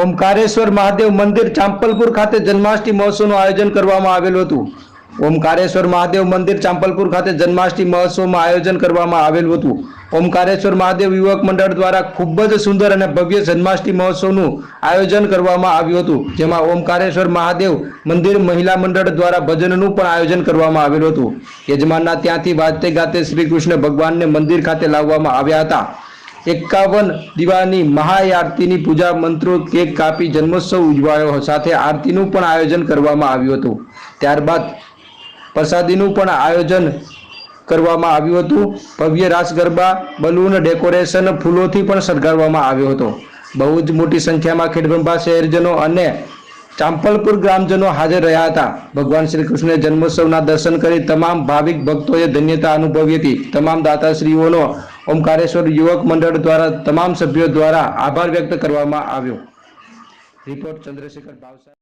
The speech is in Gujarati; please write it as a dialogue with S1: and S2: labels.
S1: ઓમકારેશ્વર મહાદેવ મંદિર ચાંપલપુર ખાતે જન્માષ્ટમી મહોત્સવનું આયોજન કરવામાં આવેલું હતું. ઓમકારેશ્વર મહાદેવ મંદિર ચાંપલપુર ખાતે જન્માષ્ટમી મહોત્સવમાં આયોજન કરવામાં આવેલું હતું. ઓમકારેશ્વર મહાદેવ યુવક મંડળ દ્વારા ખૂબ જ સુંદર અને ભવ્ય જન્માષ્ટમી મહોત્સવનું આયોજન કરવામાં આવ્યું હતું. જેમાં ઓમકારેશ્વર મહાદેવ મંદિર મહિલા મંડળ દ્વારા ભજનનું પણ આયોજન કરવામાં આવેલું હતું. યજમાનના ત્યાંથી વાજતે ગાતે શ્રી કૃષ્ણ ભગવાનને મંદિર ખાતે લાવવામાં આવ્યા હતા. એકાવન દીવાની મહાઆરતીની પૂજા મંત્રો કેક કાપી જન્મોત્સવ ઉજવાયો. સાથે આરતીનું પણ આયોજન કરવામાં આવ્યું હતું. ત્યારબાદ પ્રસાદીનું પણ આયોજન કરવામાં આવ્યું હતું. ભવ્ય રાસ ગરબા, બલૂન, ડેકોરેશન ફૂલોથી પણ શણગારવામાં આવ્યો હતો. બહુ જ મોટી સંખ્યામાં ખેડબ્રંભા શહેરજનો અને ચાંપલપુર ગ્રામજનો હાજર રહ્યા હતા. ભગવાન શ્રી કૃષ્ણએ જન્મોત્સવના દર્શન કરી તમામ ભાવિક ભક્તોએ ધન્યતા અનુભવી હતી. તમામ દાતાશ્રીઓનો ઓમકારેશ્વર યુવક મંડળ દ્વારા તમામ સભ્યો દ્વારા આભાર વ્યક્ત કરવામાં આવ્યો. રિપોર્ટ ચંદ્રશેખર ભાવસાર